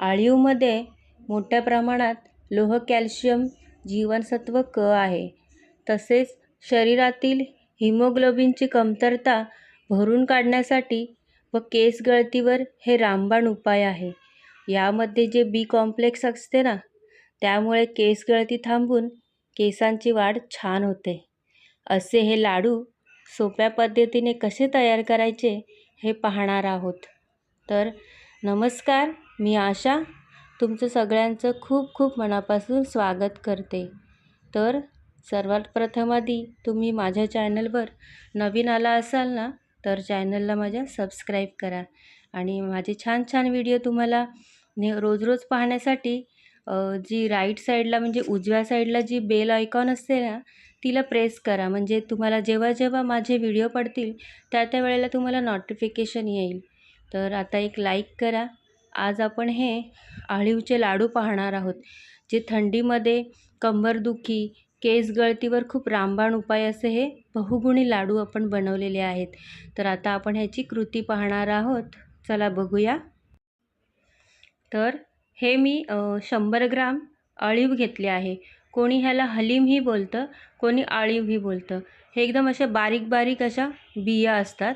आळीवमध्ये मोठ्या प्रमाणात लोह कॅल्शियम जीवनसत्व क आहे. तसेच शरीरातील हिमोग्लोबिनची कमतरता भरून काढण्यासाठी व केस गळतीवर हे रामबाण उपाय आहे. यामध्ये जे बी कॉम्प्लेक्स असते ना त्यामुळे केस गळती थांबून केसांची वाढ छान होते. असे हे लाडू सोप्या पद्धतीने कसे तयार करायचे हे पाहणार आहोत. तर नमस्कार मी आशा तुमचं सगळ्यांचं खूप खूप मनापासून स्वागत करते. तर सर्वात प्रथम आधी तुम्ही माझ्या चॅनलवर नवीन आला असाल ना तर चॅनलला माझ्या सबस्क्राईब करा आणि माझे छान छान व्हिडिओ तुम्हाला ने रोज रोज पाहण्यासाठी जी राईट साईडला म्हणजे उजव्या साईडला जी बेल आयकॉन असते ना तिला प्रेस करा. म्हणजे तुम्हाला जेव्हा जेव्हा माझे व्हिडिओ पडतील त्या त्या वेळेला तुम्हाला नोटिफिकेशन येईल. तर आता एक लाईक करा. आज आपण हे आळीवचे लाडू पाहणार आहोत जे थंडीमध्ये कंबरदुखी केस गळतीवर खूप रामबाण उपाय असे हे बहुगुणी लाडू आपण बनवलेले आहेत. तर आता आपण ह्याची कृती पाहणार आहोत. चला बघूया. तर हे मी शंभर ग्राम अळीव घेतले आहे. कोणी ह्याला हलीमही बोलतं कोणी आळीवही बोलतं. हे एकदम अशा बारीक बारीक अशा बिया असतात.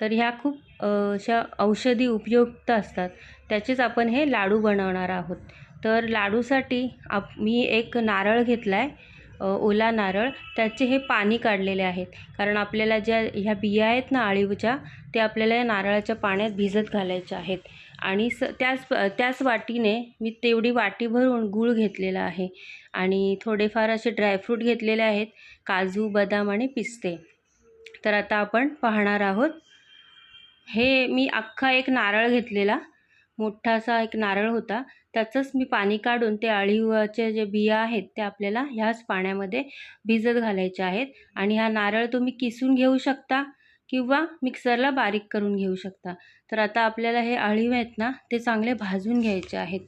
तर ह्या खूप अशा औषधी उपयुक्त असतात. त्याचेच आपण हे लाडू बनवणार आहोत. तर लाडूसाठी आप मी एक नारळ घेतला आहे ओला नारळ. त्याचे हे पाणी काढलेले आहेत. कारण आपल्याला ज्या ह्या बिया आहेत ना आळीवच्या ते आपल्याला या नारळाच्या पाण्यात भिजत घालायच्या आहेत. आणि स त्याच त्याच वाटीने मी तेवढी वाटी भरून गूळ घेतलेला आहे. आणि थोडेफार असे ड्रायफ्रूट घेतलेले आहेत काजू बदाम आणि पिस्ते. तर आता आपण पाहणार आहोत हे मी अख्खा एक नारळ घेतलेला. मोठासा एक नारळ होता. त्याचंच मी पाणी काढून ते अळीवचे जे बिया आहेत ते आपल्याला ह्याच पाण्यामध्ये भिजत घालायचे आहेत. आणि हा नारळ तुम्ही किसून घेऊ शकता किंवा मिक्सरला बारीक करून घेऊ शकता. तर आता आपल्याला हे अळीव आहेत ना ते चांगले भाजून घ्यायचे आहेत.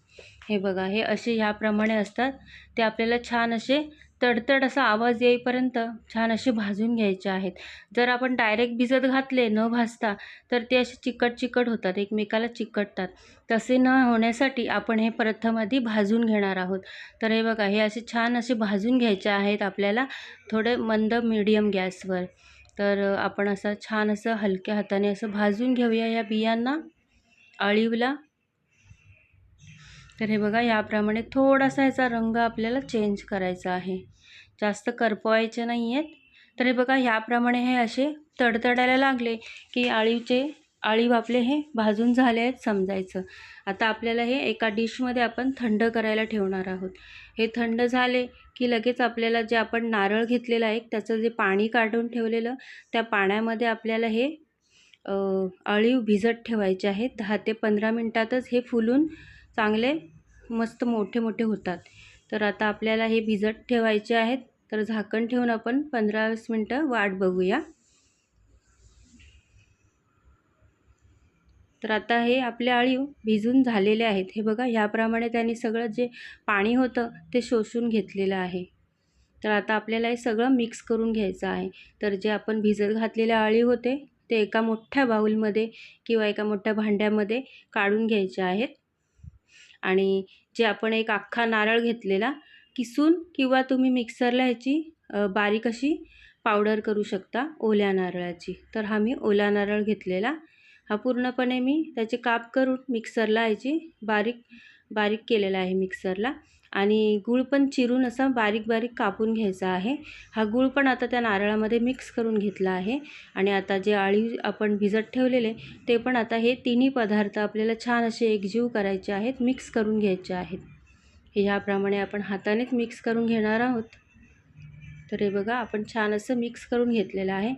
हे बघा हे असे ह्याप्रमाणे असतात. ते आपल्याला छान असे तडतड असा आवाज येईपर्यंत छान असे भाजून घ्यायचे आहेत. जर आपण डायरेक्ट भिजत घातले न भाजता तर ते असे चिकट चिकट होतात एकमेकाला चिकटतात. तसे न होण्यासाठी आपण हे प्रथम आधी भाजून घेणार आहोत. तर हे बघा हे असे छान असे भाजून घ्यायचे आहेत आपल्याला थोडे मंद मिडियम गॅसवर तर आपण असं छान असं हलक्या हाताने असं भाजून घेऊया या बियांना. अळीवला तर हे बघा याप्रमाणे थोडासा याचा रंग आपल्याला चेंज करायचा आहे. जास्त करपवायचे नाही आहेत तर हे बघा ह्याप्रमाणे हे असे तडतडायला लागले की आळीचे आळीव आपले हे भाजून झाले आहेत समजायचं. आता आपल्याला हे एका डिशमध्ये आपण थंड करायला ठेवणार आहोत. हे थंड झाले की लगेच आपल्याला जे आपण नारळ घेतलेलं आहे त्याचं जे पाणी काढून ठेवलेलं त्या पाण्यामध्ये आपल्याला हे अळीव भिजत ठेवायचे आहेत. दहा ते पंधरा मिनटातच हे फुलून चांगले मस्त मोठे मोठे होतात. तर आता आपल्याला हे भिजत ठेवायचे आहेत. तर झाकण ठेवून आपण पंधरा वीस मिनटं वाट बघूया. तर आता हे आपले अळीव भिजून झालेले आहेत. हे बघा ह्याप्रमाणे त्यांनी सगळं जे पाणी होतं ते शोषून घेतलेलं आहे. तर आता आपल्याला हे सगळं मिक्स करून घ्यायचं आहे. तर जे आपण भिजत घातलेले अळीव होते ते एका मोठ्या बाऊलमध्ये किंवा एका मोठ्या भांड्यामध्ये काढून घ्यायचे आहेत. आणि जे आपण एक अख्खा नारळ घेतलेला किसून किंवा तुम्ही मिक्सरला ह्याची बारीक अशी पावडर करू शकता ओल्या नारळाची. तर हा मी ओला नारळ घेतलेला. हा पूर्णपणे मी त्याचे काप करून मिक्सरला याची बारीक बारीक केलेला आहे मिक्सरला. आणि गूळ पण चिरून असा बारीक बारीक कापून घ्यायचा आहे. हा गूळ पण आता त्या नारळामध्ये मिक्स करून घेतला आहे आणि आता जे आळी आपण भिजत ठेवलेले ते पण आता हे तिन्ही पदार्थ आपल्याला छान असे एकजीव करायचे आहेत मिक्स करून घ्यायचे आहेत. हे ह्याप्रमाणे आपण हातानेच मिक्स करून घेणार आहोत. तर हे बघा आपण छान असं मिक्स करून घेतलेलं आहे.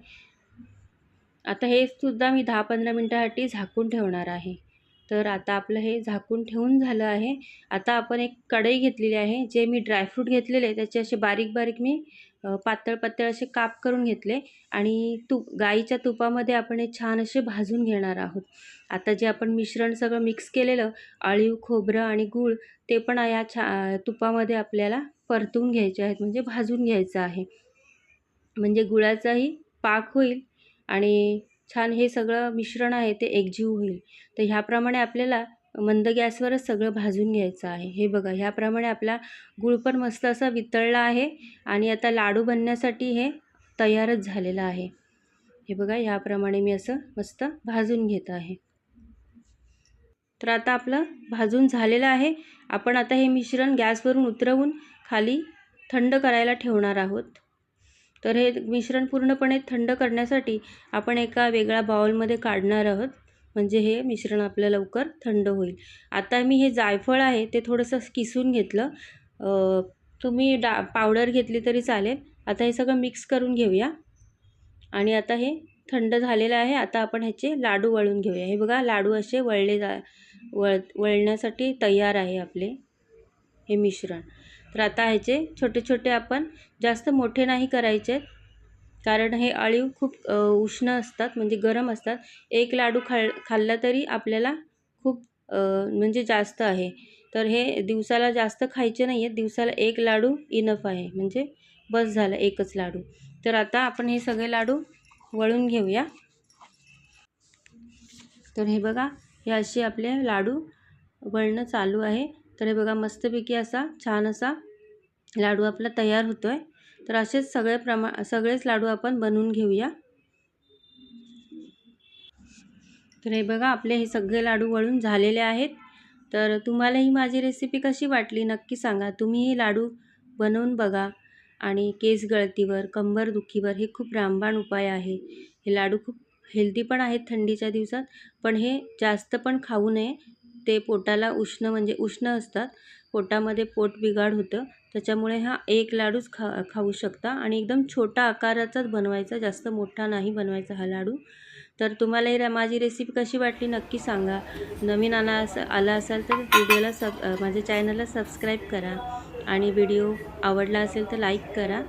आता हे सुद्धा मी दहा पंधरा मिनटासाठी झाकून ठेवणार आहे. तर आता आपलं हे झाकून ठेवून झालं आहे. आता आपण एक कढई घेतलेली आहे जे मी ड्रायफ्रूट घेतलेले त्याचे असे बारीक बारीक मी पातळ पातळ असे काप करून घेतले आणि तूप गाईच्या तुपामध्ये आपण हे छान असे भाजून घेणार आहोत. आता जे आपण मिश्रण सगळं मिक्स केलेलं अळीव खोबरं आणि गूळ ते पण या छा तुपामध्ये आपल्याला परतून घ्यायचे आहेत. म्हणजे भाजून घ्यायचं आहे. म्हणजे गुळाचाही पाक होईल आणि छान हे सगळं मिश्रण आहे ते एकजीव होईल. तर ह्याप्रमाणे आपल्याला मंद गॅसवरच सगळं भाजून घ्यायचं आहे. हे बघा ह्याप्रमाणे आपला गूळ पण मस्त असा वितळला आहे आणि आता लाडू बनण्यासाठी हे तयारच झालेलं आहे. हे बघा ह्याप्रमाणे मी असं मस्त भाजून घेत आहे. तर आता आपलं भाजून झालेलं आहे. आपण आता हे मिश्रण गॅसवरून उतरवून खाली थंड करायला ठेवणार आहोत. तर हे मिश्रण पूर्णपणे थंड करण्यासाठी आपण एका वेगळ्या बाउलमध्ये काढणार आहोत. म्हणजे हे मिश्रण आपलं लवकर थंड होईल. आता मी हे जायफळ आहे ते थोडंसं किसून घेतलं. तुम्ही डा पावडर घेतली तरी चालेल. आता हे सगळं मिक्स करून घेऊया. आणि आता हे थंड झालेलं आहे. आता आपण ह्याचे लाडू वळून घेऊया. हे बघा लाडू असे वळले जा वळ वळण्यासाठी तयार आहे आपले हे मिश्रण. तर आता ह्याचे छोटे छोटे आपण जास्त मोठे नाही करायचे. कारण हे अळीव खूप उष्ण असतात. म्हणजे गरम असतात. एक लाडू खा खाल्ला तरी आपल्याला खूप म्हणजे जास्त आहे. तर हे दिवसाला जास्त खायचे नाही आहेत दिवसाला एक लाडू इनफ आहे. म्हणजे बस झालं एकच लाडू. तर आता आपण हे सगळे लाडू वळून घेऊया. तर हे बघा हे असे आपले लाडू वळणं चालू आहे. तर हे बघा मस्तपैकी असा छान असा लाडू आपला तयार होतो आहे तर असेच सगळे प्रमा सगळेच लाडू आपण बनवून घेऊया. तर हे बघा आपले हे सगळे लाडू वळून झालेले आहेत. तर तुम्हाला ही माझी रेसिपी कशी वाटली नक्की सांगा. तुम्ही ही लाडू बनवून बघा. आणि केस गळतीवर कंबर दुखीवर हे खूप रामबाण उपाय आहे. हे लाडू खूप हेल्दी पण आहेत थंडीच्या दिवसात. पण हे जास्त पण खाऊ नये. ते पोटाला उष्ण म्हणजे उष्ण असतात. पोटामध्ये पोट बिघाड होतं. त्याच्यामुळे हा एक लाडूच खा खाऊ शकता. आणि एकदम छोटा आकाराचाच बनवायचा जास्त मोठा नाही बनवायचा हा लाडू. तर तुम्हाला ही माझी रेसिपी कशी वाटली नक्की सांगा. नवीन आला असं आला असाल तर व्हिडिओला सब माझ्या चॅनलला सबस्क्राईब करा. आणि व्हिडिओ आवडला असेल तर लाईक करा.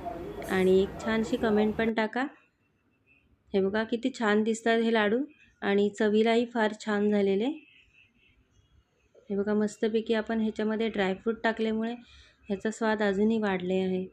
आणि एक छानशी कमेंट पण टाका. हे बघा किती छान दिसतात हे लाडू. आणि चवीलाही फार छान झालेले. हे बघा मस्तपैकी आपण ह्याच्यामध्ये ड्रायफ्रूट टाकल्यामुळे ह्याचा स्वाद अजूनही वाढले आहे.